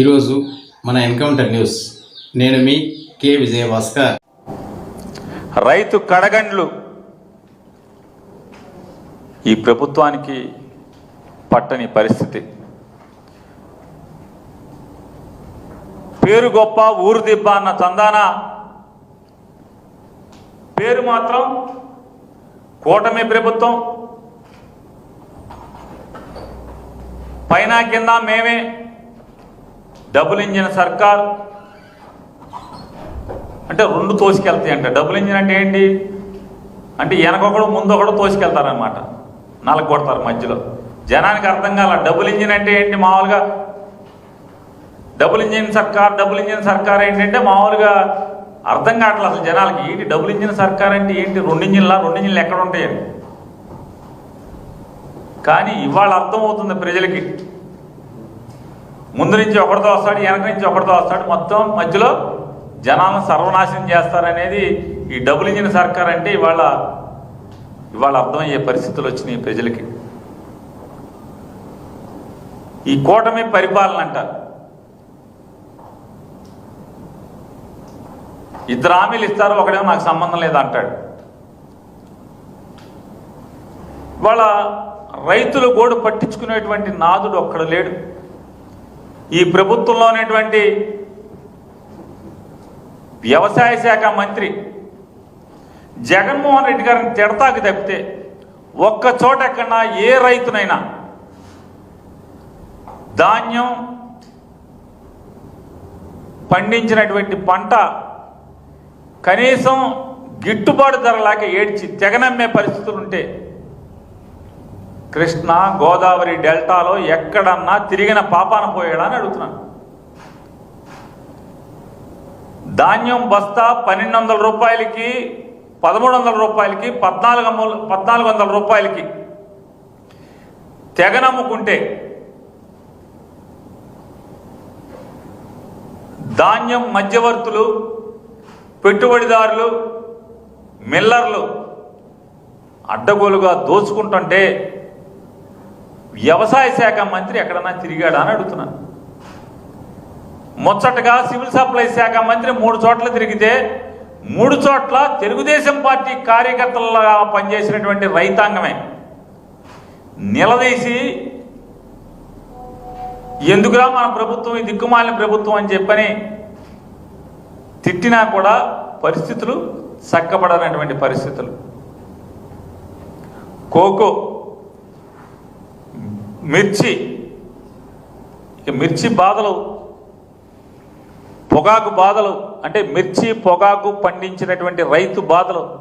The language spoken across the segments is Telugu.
ఈరోజు మన ఎన్కౌంటర్ న్యూస్. నేను మీ కే విజయభాస్కర్. రైతు కడగండ్లు ఈ ప్రభుత్వానికి పట్టని పరిస్థితి. పేరు గొప్ప ఊరు దిబ్బ అన్న చందాన పేరు మాత్రం కూటమి ప్రభుత్వం. పైన కింద మేమే డబుల్ ఇంజిన్ సర్కార్. అంటే రెండు తోసుకెళ్తాయి అంట డబుల్ ఇంజిన్ అంటే ఏంటి? అంటే వెనకొకడు ముందు తోసుకెళ్తారనమాట నలగ కొడతారు మధ్యలో. జనానికి అర్థం కాల డబుల్ ఇంజిన్ అంటే ఏంటి మామూలుగా? డబుల్ ఇంజిన్ సర్కార్ డబుల్ ఇంజిన్ సర్కార్ ఏంటంటే మామూలుగా అర్థం కావట్లేదు అసలు జనాలకి. ఏంటి డబుల్ ఇంజిన్ సర్కార్ అంటే ఏంటి? రెండు ఇంజిన్లా రెండు ఇంజిన్లు ఎక్కడ ఉంటాయని కానీ ఇవాళ అర్థమవుతుంది ప్రజలకి. ముందు నుంచి ఒకరితో వస్తాడు వెనక నుంచి ఒకరితో వస్తాడు. మొత్తం మధ్యలో జనాలను సర్వనాశనం చేస్తారనేది ఈ డబుల్ ఇంజిన్ సర్కార్ అంటే ఇవాళ ఇవాళ అర్థమయ్యే పరిస్థితులు వచ్చినాయి ప్రజలకి. ఈ కూటమి పరిపాలన అంటారు. ఇద్దరు హామీలు ఇస్తారు ఒకడేమో నాకు సంబంధం లేదు అంటాడు. ఇవాళ రైతులు గోడు పట్టించుకునేటువంటి నాదుడు ఒక్కడు లేడు. ఈ ప్రభుత్వంలో ఉన్నటువంటి వ్యవసాయ శాఖ మంత్రి జగన్మోహన్ రెడ్డి గారిని తిడతాకి తప్పితే ఒక్క చోట ఎక్కడన్నా ఏ రైతునైనా ధాన్యం పండించినటువంటి పంట కనీసం గిట్టుబాటు ధర లేక ఏడ్చి తెగనమ్మే పరిస్థితులు ఉంటే కృష్ణ గోదావరి డెల్టాలో ఎక్కడన్నా తిరిగిన పాపాన పోయాడా అని అడుగుతున్నాను. ధాన్యం బస్తా పన్నెండు వందల రూపాయలకి పదమూడు వందల రూపాయలకి పద్నాలుగు పద్నాలుగు వందల రూపాయలకి తెగనమ్ముకుంటే ధాన్యం మధ్యవర్తులు పెట్టుబడిదారులు మిల్లర్లు అడ్డగోలుగా దోచుకుంటుంటే వ్యవసాయ శాఖ మంత్రి ఎక్కడన్నా తిరిగాడా అని అడుగుతున్నాను ముచ్చటగా సివిల్ సప్లై శాఖ మంత్రి మూడు చోట్ల తిరిగితే మూడు చోట్ల తెలుగుదేశం పార్టీ కార్యకర్తలుగా పనిచేసినటువంటి రైతాంగమే. నిలదీసి ఎందుకురా మన ప్రభుత్వం ఈ దిక్కుమాలిన ప్రభుత్వం అని చెప్పని తిట్టినా కూడా పరిస్థితులు చక్కబడనటువంటి పరిస్థితులు. కోకో మిర్చి. ఇక మిర్చి బాధలు. పొగాకు బాధలు. అంటే మిర్చి పొగాకు పండించినటువంటి రైతు బాధలు.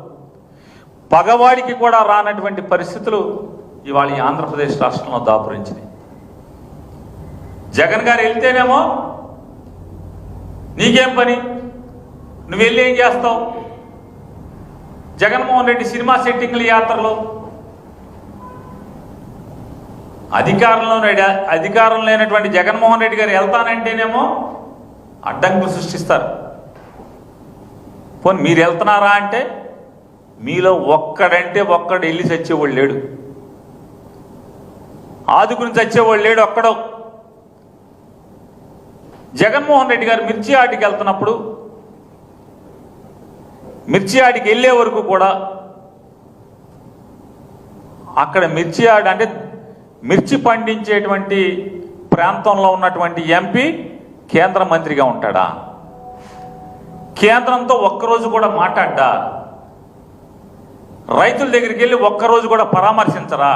పగవాడికి కూడా రానటువంటి పరిస్థితులు ఇవాళ ఈ ఆంధ్రప్రదేశ్ రాష్ట్రంలో దాపురించినాయి. జగన్ గారు వెళ్తేనేమో నీకేం పని? నువ్వు వెళ్ళి ఏం చేస్తావు? జగన్మోహన్ రెడ్డి సినిమా సెట్టింగ్ల యాత్రలో అధికారంలో అధికారం లేనటువంటి జగన్మోహన్ రెడ్డి గారు వెళ్తానంటేనేమో అడ్డంకులు సృష్టిస్తారు. పోనీ మీరు వెళ్తున్నారా అంటే మీలో ఒక్కడంటే ఒక్కడు వెళ్ళి చచ్చేవాడు లేడు. ఆదుకుని చచ్చేవాడు లేడు ఒక్కడో. జగన్మోహన్ రెడ్డి గారు మిర్చి ఆటికి వెళ్తున్నప్పుడు మిర్చి ఆటికి వెళ్ళే వరకు కూడా అక్కడ మిర్చి ఆడ అంటే మిర్చి పండించేటువంటి ప్రాంతంలో ఉన్నటువంటి ఎంపీ కేంద్ర మంత్రిగా ఉంటాడా? కేంద్రంతో ఒక్కరోజు కూడా మాట్లాడ్డా? రైతుల దగ్గరికి వెళ్ళి ఒక్కరోజు కూడా పరామర్శించరా?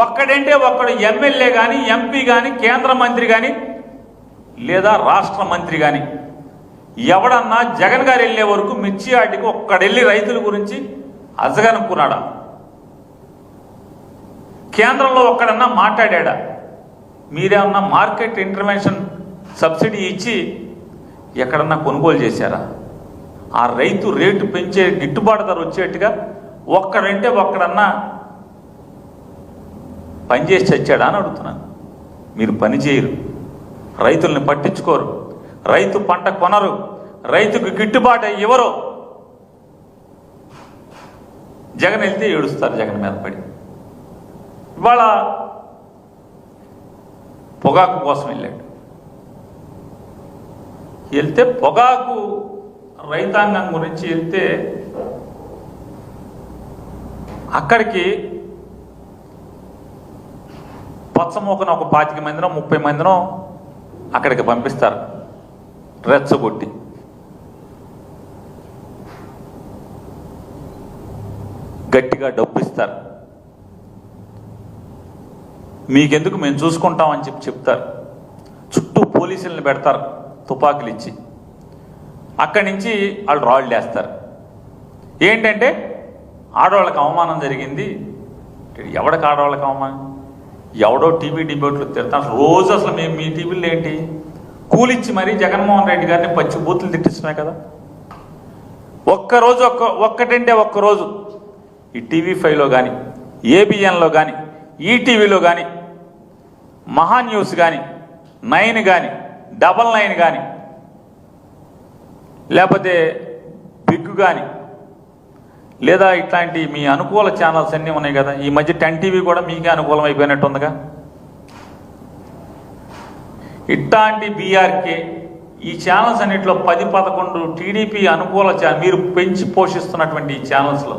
ఒక్కడంటే ఒక్కడు ఎమ్మెల్యే కానీ ఎంపీ కానీ కేంద్ర మంత్రి కానీ లేదా రాష్ట్ర మంత్రి కానీ ఎవడన్నా జగన్ గారు వెళ్ళే వరకు మిర్చి ఆటికి ఒక్కడెళ్ళి రైతుల గురించి అజగనుకున్నాడా? కేంద్రంలో ఒక్కడన్నా మాట్లాడా మీరేమన్నా మార్కెట్ ఇంటర్వెన్షన్ సబ్సిడీ ఇచ్చి ఎక్కడన్నా కొనుగోలు చేశారా? ఆ రైతు రేటు పెంచే గిట్టుబాటు ధర వచ్చేట్టుగా ఒక్కడంటే ఒక్కడన్నా పనిచేసి చచ్చాడా అని అడుగుతున్నాను. మీరు పని చేయరు. రైతుల్ని పట్టించుకోరు. రైతు పంట కొనరు. రైతుకు గిట్టుబాటు ఇవ్వరు జగన్ వెళ్తే ఏడుస్తారు జగన్ మీద పడి. ఇవాళ పొగాకు కోసం వెళ్ళాడు. వెళ్తే పొగాకు రైతాంగం గురించి వెళ్తే అక్కడికి పచ్చమోకన ఒక పాతిక మందినో ముప్పై మందినో అక్కడికి పంపిస్తారు. రెచ్చగొట్టి గట్టిగా డబ్బు ఇస్తారు మీకెందుకు మేము చూసుకుంటామని చెప్పి చెప్తారు. చుట్టూ పోలీసులను పెడతారు తుపాకులు ఇచ్చి అక్కడి నుంచి వాళ్ళు రాళ్ళు వేస్తారు ఏంటంటే ఆడవాళ్ళకి అవమానం జరిగింది. ఎవడికి ఆడవాళ్ళకి అవమానం? ఎవడో టీవీ డిబేట్లు తిడతాను. రోజు అసలు మేము మీ టీవీలో ఏంటి? కూలిచ్చి మరీ జగన్మోహన్ రెడ్డి గారిని పచ్చి బూతులు తిట్టిస్తున్నాయి కదా. ఒక్కరోజు ఒక్క ఒక్కటంటే ఒక్కరోజు ఈ టీవీ ఫైవ్లో కానీ ఏబిఎన్లో కానీ ఈటీవీలో కానీ మహా న్యూస్ కానీ నైన్ కానీ డబల్ నైన్ కానీ లేకపోతే బిగ్ కానీ లేదా ఇట్లాంటి మీ అనుకూల ఛానల్స్ అన్నీ ఉన్నాయి కదా ఈ మధ్య టెన్ టీవీ కూడా మీకే అనుకూలం అయిపోయినట్టుందిగా ఇట్లాంటి బీఆర్కే ఈ ఛానల్స్ అన్నింటిలో పది పదకొండు టీడీపీ అనుకూల ఛానల్ మీరు పెంచి పోషిస్తున్నటువంటి ఈ ఛానల్స్లో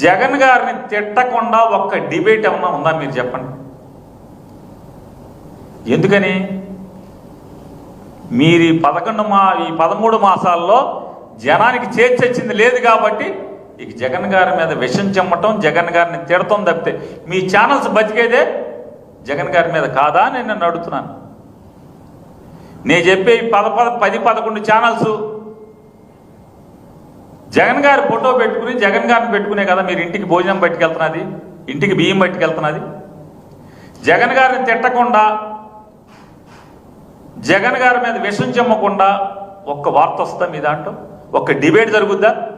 జగన్ గారిని తిట్టకుండా ఒక్క డిబేట్ ఏమన్నా ఉందా మీరు చెప్పండి? ఎందుకని? మీరు ఈ పదకొండు మా ఈ పదమూడు మాసాల్లో జనానికి చేర్చొచ్చింది లేదు కాబట్టి ఇక జగన్ గారి మీద విషం చెమ్మటం జగన్ గారిని తిడతాం తప్పితే మీ ఛానల్స్ బతికేదే జగన్ గారి మీద కాదా నేను నేను అడుగుతున్నాను. నేను చెప్పే ఈ పద పద పది పదకొండు ఛానల్స్ జగన్ గారి ఫోటో పెట్టుకుని జగన్ గారిని పెట్టుకునే కదా మీరు ఇంటికి భోజనం పట్టుకెళ్తున్నది ఇంటికి బియ్యం పట్టుకెళ్తున్నది జగన్ గారిని తిట్టకుండా జగన్ గారి మీద విషం చెమ్మకుండా ఒక్క వార్త వస్తుందా మీ దాంట్లో? ఒక్క డిబేట్ జరుగుద్దా?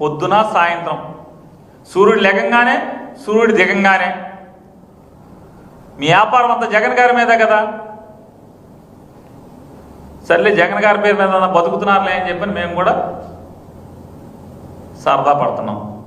పొద్దున సాయంత్రం. సూర్యుడు లెగంగానే సూర్యుడు దిగంగానే. మీ వ్యాపారం అంతా జగన్ గారి మీదే కదా? సర్లే జగన్ గారి పేరు మీద బతుకుతున్నారులే అని చెప్పి మేము కూడా సరదా పడుతున్నాం.